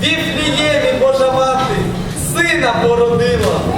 Збудила. В Божа мати сина породила.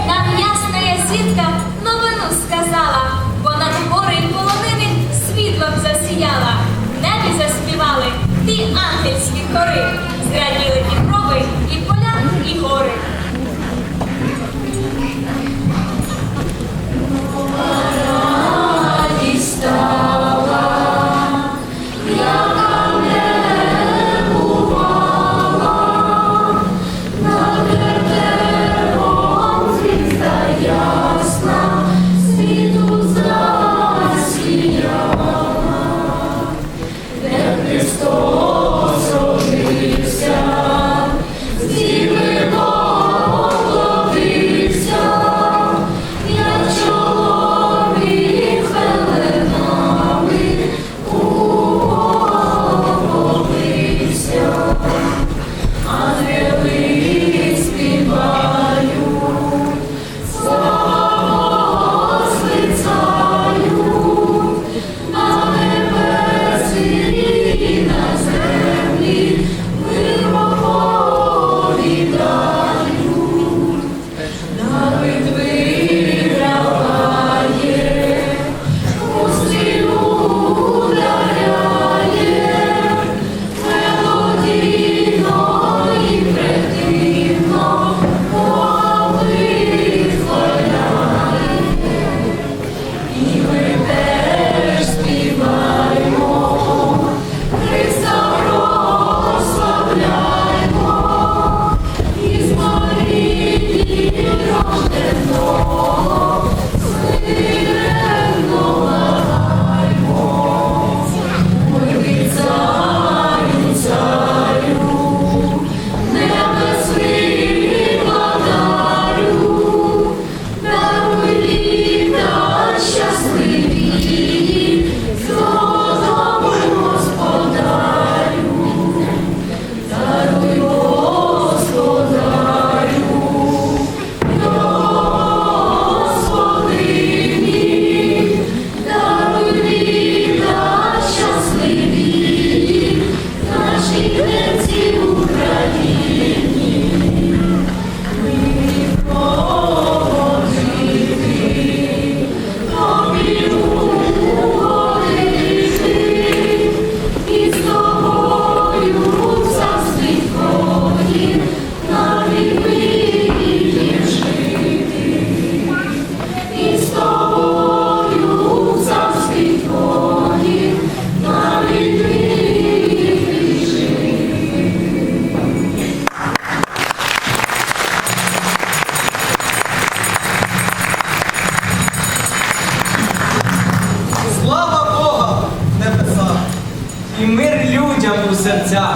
Серця.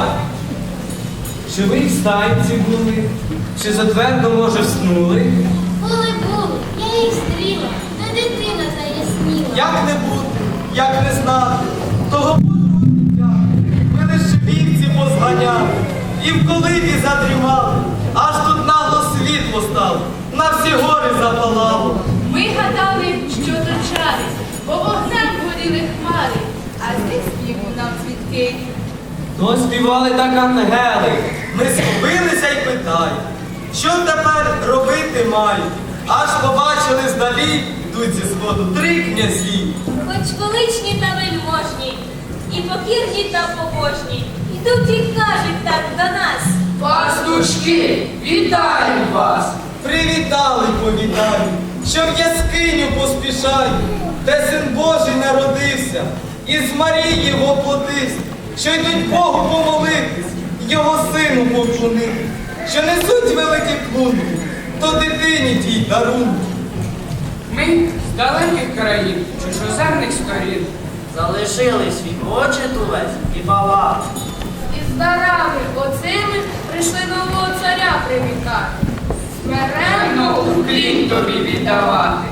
Чи ви в стайці були, чи затвердо, може, вснули? Були були, я їх стріла, та дитина заясніла. Як не бути, як не знати, того Божого ми лиш вівці позганяли, і в колибі задрімали, аж тут нагло світло стало, на всі гори запалало. Ми гадали, що то чари, бо вогнем горіли хмари, а з них співу нам цвітки. То співали так ангели. Ми схопилися й питають, що тепер робити мають? Аж побачили здалі, йдуть зі сходу три князі. Хоч величні та вельможні, і покірні та побожні, йдуть і кажуть так до нас. Пастушки, вітаю вас! Привітали, повітаю, що в яскиню поспішаю, де син Божий народився, і з Марії воплотився, що йдуть Богу помолитись, його сину поклонити, що несуть великі клунки, то дитині тій дарунки. Ми з далеких країн, чужоземних сторін. Залишили свій очі і палат. І з дарами оцими прийшли нового царя привітати. Смиренно Смиренно уклін тобі віддавати.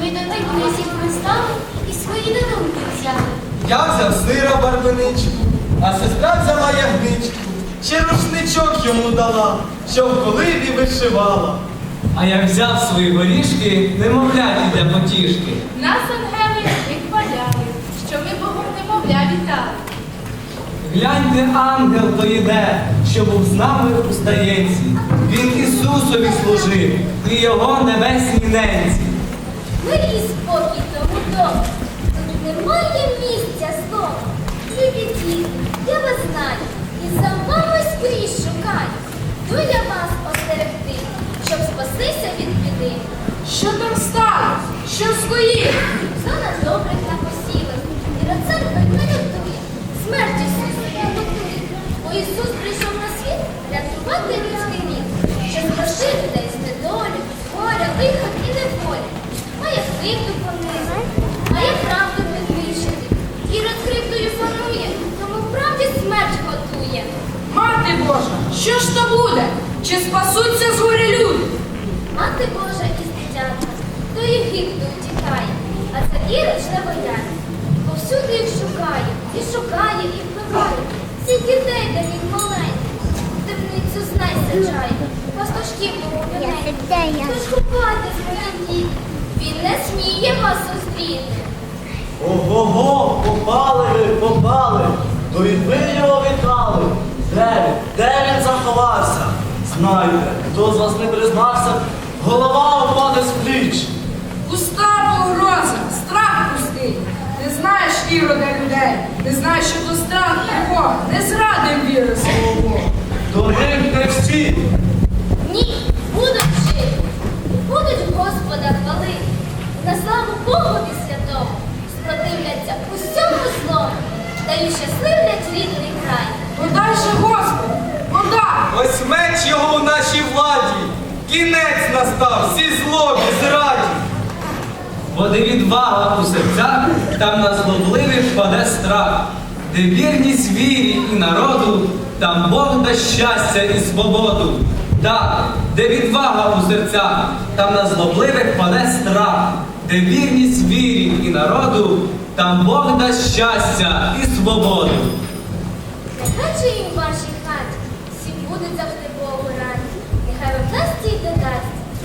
Ми до тих князів пристали і свої дарунки взяли. Я взяв сира барвиничку, а сестра взяла ягничку, ще рушничок йому дала, що в колибі вишивала. А я взяв свої горішки, немовляті для потішки. Нас ангели вихваляли, що ми Богом немовля вітали. Гляньте, ангел то йде, що був з нами у стаєнці. Він Ісусові служив і його небесній ненці. Мир і спокій тому дому. Немає місця злому. Любі діти, я вас знаю, і за вами скрізь шукаю. Йду я вас остерегти, щоб спастися від біди. Що там сталося? Що скоїв? Зона добрих на посілах, і рецепт не рятує, всі собі готує. Бо Ісус прийшов на світ рятувати людський рід, щоб спасти людей з недолі, горя, лиха і неволі. Має кривду що ж то буде? Чи спасуться з горя люди? Мати Божа із дитятка до Єгипту утікає, а царі реч не боять. Повсюди їх шукає, і шукає, і вбиває. Всіх дітей до них маленьких, дивницю знай саджає, пастушків помовляє. Тож свої діти, він не сміє вас зустріти. Ого-го, попали ви, попали. То і ви його вітали. Де він? Де він заховався? Знайте, хто з вас не признався, голова упаде з пліч. Пуста погроза, страх пустий. Не знаєш ірода людей, не знаєш, що то страх його, не зрадив віри свого. Дорогим всі. Ні, будуть жити, будуть Господа кінець настав, всі злобі, зраді. Бо де відвага у серцях, там на злобливих впаде страх. Де вірність вірі і народу, там Бог дасть щастя і свободу. Так, де відвага у серцях, там на злобливих впаде страх. Де вірність вірі і народу, там Бог дасть щастя і свободу. Нехай же і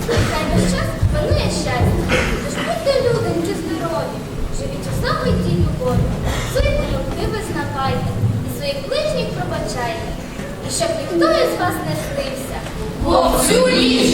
нехай весь час панує щастя. Тож будьте люденьки здорові, живіть у самій тій любові. Свої помилки визнавайте і своїх ближніх пробачайте. І щоб ніхто із вас не злився. Бо всю ніч